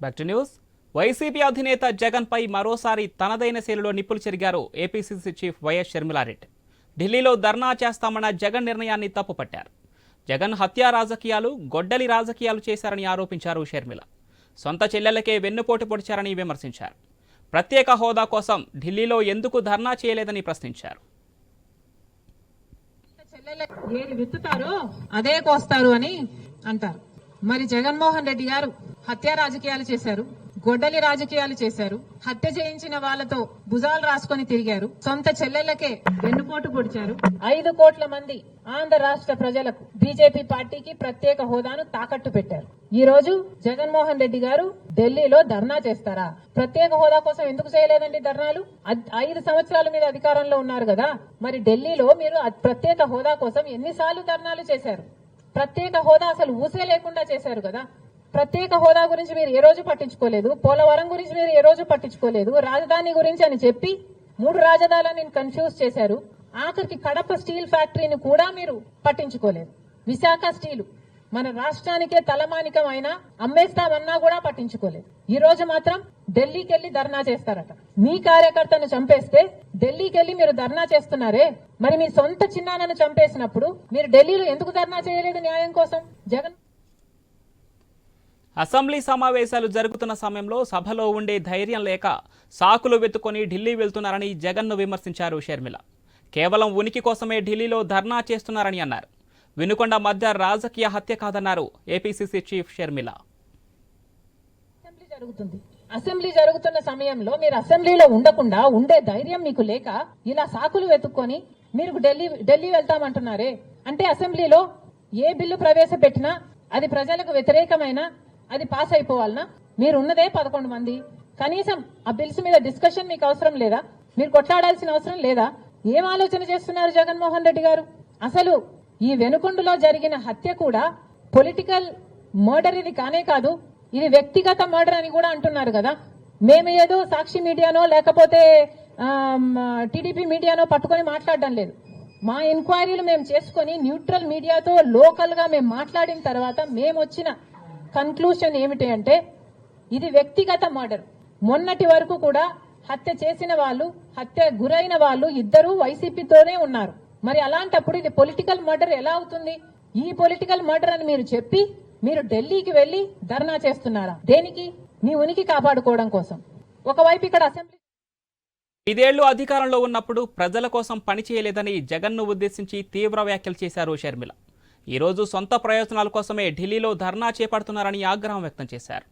Back to news. YCP అధినేత జగన్పై మరోసారి తనదైన శైలిలో నిప్పులు చెరిగారు ఏపీసీసీ చీఫ్ వైఎస్ షర్మిలారెడ్డి. ఢిల్లీలో ధర్నా చేస్తామన్న జగన్ నిర్ణయాన్ని తప్పుపట్టారు. జగన్ హత్యా రాజకీయాలు గొడ్డలి రాజకీయాలు చేశారని ఆరోపించారు షర్మిల. సొంత చెల్లెలకే వెన్నుపోటు పొడిచారని విమర్శించారు. ప్రత్యేక హోదా కోసం ఢిల్లీలో ఎందుకు ధర్నా చేయలేదని ప్రశ్నించారు. ఏది విత్తుతారో? అదే కోస్తారు అని అంటారు. మరి జగన్మోహన్ రెడ్డి గారు హత్య రాజకీయాలు చేశారు గొడ్డలి రాజకీయాలు చేశారు హత్య చేయించిన వాళ్ళతో భుజాలు రాసుకొని తిరిగారు సొంత చెల్లెళ్ళకే వెన్నుపోటు పొడిచారు ఐదు కోట్ల మంది ఆంధ్ర రాష్ట్ర ప్రజలకు బీజేపీ పార్టీకి ప్రత్యేక హోదాను తాకట్టు పెట్టారు. ఈ రోజు జగన్మోహన్ రెడ్డి గారు ఢిల్లీలో ధర్నా చేస్తారా? ప్రత్యేక హోదా కోసం ఎందుకు చేయలేదండి ధర్నాలు? ఐదు సంవత్సరాలు మీరు అధికారంలో ఉన్నారు కదా మరి ఢిల్లీలో మీరు ప్రత్యేక హోదా కోసం ఎన్నిసార్లు ధర్నాలు చేశారు? ప్రత్యేక హోదా అసలు ఊసే లేకుండా చేశారు కదా. ప్రత్యేక హోదా గురించి మీరు ఏ రోజు పట్టించుకోలేదు? పోలవరం గురించి మీరు ఏ రోజు పట్టించుకోలేదు? రాజధాని గురించి అని చెప్పి మూడు రాజధానులను కన్ఫ్యూజ్ చేశారు. ఆఖరికి కడప స్టీల్ ఫ్యాక్టరీని కూడా మీరు పట్టించుకోలేదు. విశాఖ స్టీలు. మన రాష్ట్రానికే తలమానికం అయినా అమ్మేస్తామన్నా కూడా పట్టించుకోలేదు. ఈ రోజు మాత్రం ఢిల్లీకి వెళ్ళి ధర్నా చేస్తారట. మీ కార్యకర్తను చంపేస్తే ఢిల్లీకి వెళ్ళి మీరు ధర్నా చేస్తున్నారే? మరి మీ సొంత చిన్నాన్నను చంపేసినప్పుడు మీరు ఢిల్లీలో ఎందుకు ధర్నా చేయలేదు న్యాయం కోసం? జగన్ అసెంబ్లీ సమావేశాలు జరుగుతున్న సమయంలో సభలో ఉండే ధైర్యం లేక సాకులు వెతుకొని ఢిల్లీ వెళ్తున్నారని జగన్ను విమర్శించారు షర్మిల. కేవలం ఉనికి కోసమే ఢిల్లీలో ధర్నా చేస్తున్నారని అన్నారు. వినుకొండ మధ్య రాజకీయ హత్య కాదన్నారు ఏపీసీసీ చీఫ్ షర్మిల. అసెంబ్లీ జరుగుతుంది. అసెంబ్లీ జరుగుతున్న సమయంలో మీరు అసెంబ్లీలో ఉండకుండా ఉండే ధైర్యం మీకు లేక ఇలా సాకులు వెతుక్కొని మీరు ఢిల్లీ ఢిల్లీ వెళ్తామంటున్నారే. అంటే అసెంబ్లీలో ఏ బిల్లు ప్రవేశపెట్టినా అది ప్రజలకు వ్యతిరేకమైన అది పాస్ అయిపోవాలనా? మీరు ఉన్నదే పదకొండు మంది. కనీసం ఆ బిల్స్ మీద డిస్కషన్ మీకు అవసరం లేదా? మీరు కొట్లాడాల్సిన అవసరం లేదా? ఏం ఆలోచన చేస్తున్నారు జగన్మోహన్ రెడ్డి గారు? అసలు ఈ వెనుకొండలో జరిగిన హత్య కూడా పొలిటికల్ మర్డర్ ఇది కానే కాదు ఇది వ్యక్తిగత మర్డర్ అని కూడా అంటున్నారు కదా. మేము ఏదో సాక్షి మీడియానో లేకపోతే టీడీపీ మీడియానో పట్టుకొని మాట్లాడడం లేదు. మా ఎంక్వైరీలు మేము చేసుకొని న్యూట్రల్ మీడియాతో లోకల్గా మేము మాట్లాడిన తర్వాత మేము వచ్చిన కన్క్లూషన్ ఏమిటి అంటే ఇది వ్యక్తిగత మర్డర్ మొన్నటి వరకు కూడా హత్య చేసిన వాళ్ళు హత్య గురైన వాళ్ళు ఇద్దరు వైసీపీతోనే ఉన్నారు. మరి అలాంటప్పుడు ఇది పొలిటికల్ మర్డర్ ఎలా అవుతుంది? ఈ పొలిటికల్ మర్డర్ అని మీరు చెప్పి మీరు ఢిల్లీకి వెళ్ళి ధర్నా చేస్తున్నారా? దేనికి? మీ ఉనికి కాపాడుకోవడం కోసం. ఒకవైపు ఇక్కడ అసెంబ్లీ ఐదేళ్ళు అధికారంలో ఉన్నప్పుడు ప్రజల కోసం పనిచేయలేదని జగన్ను ఉద్దేశించి తీవ్ర వ్యాఖ్యలు చేశారు షర్మిల. ఈరోజు సొంత ప్రయోజనాల కోసమే ఢిల్లీలో ధర్నా చేపడుతున్నారని ఆగ్రహం వ్యక్తం చేశారు.